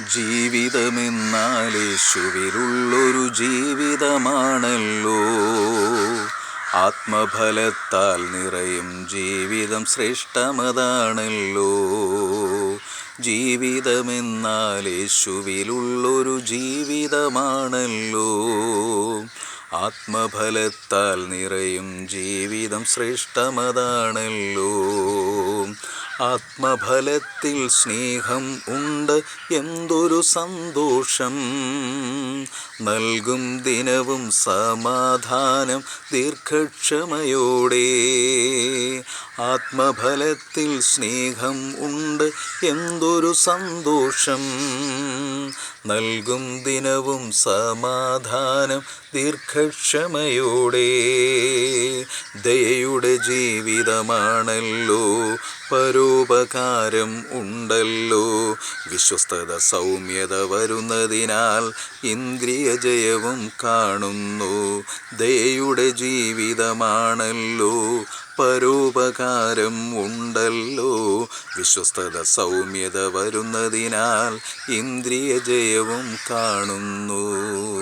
ജീവിതമെന്നാൽ യേശുവിലുള്ളൊരു ജീവിതമാണല്ലോ. ആത്മഫലത്താൽ നിറയും ജീവിതം ശ്രേഷ്ഠമതാണല്ലോ. ജീവിതമെന്നാലേശുവിലുള്ളൊരു ജീവിതമാണല്ലോ. ആത്മഫലത്താൽ നിറയും ജീവിതം ശ്രേഷ്ഠമതാണല്ലോ. ആത്മഫലത്തിൽ സ്നേഹം ഉണ്ട് എന്തൊരു സന്തോഷം. നൽകും ദിനവും സമാധാനം ദീർഘക്ഷമയോടെ. ആത്മഫലത്തിൽ സ്നേഹം ഉണ്ട് എന്തൊരു സന്തോഷം. നൽകും ദിനവും സമാധാനം ദീർഘക്ഷമയോടെ. ദയയുടെ ജീവിതമാണല്ലോ പരോപകാരം ഉണ്ടല്ലോ. വിശ്വസ്തത സൗമ്യത വരുന്നതിനാൽ ഇന്ദ്രിയ ജയവും കാണുന്നു. ദയയുടെ ജീവിതമാണല്ലോ പരോപകാരം ഉണ്ടല്ലോ. വിശ്വസ്തത സൗമ്യത വരുന്നതിനാൽ ഇന്ദ്രിയ ജയവും കാണുന്നു.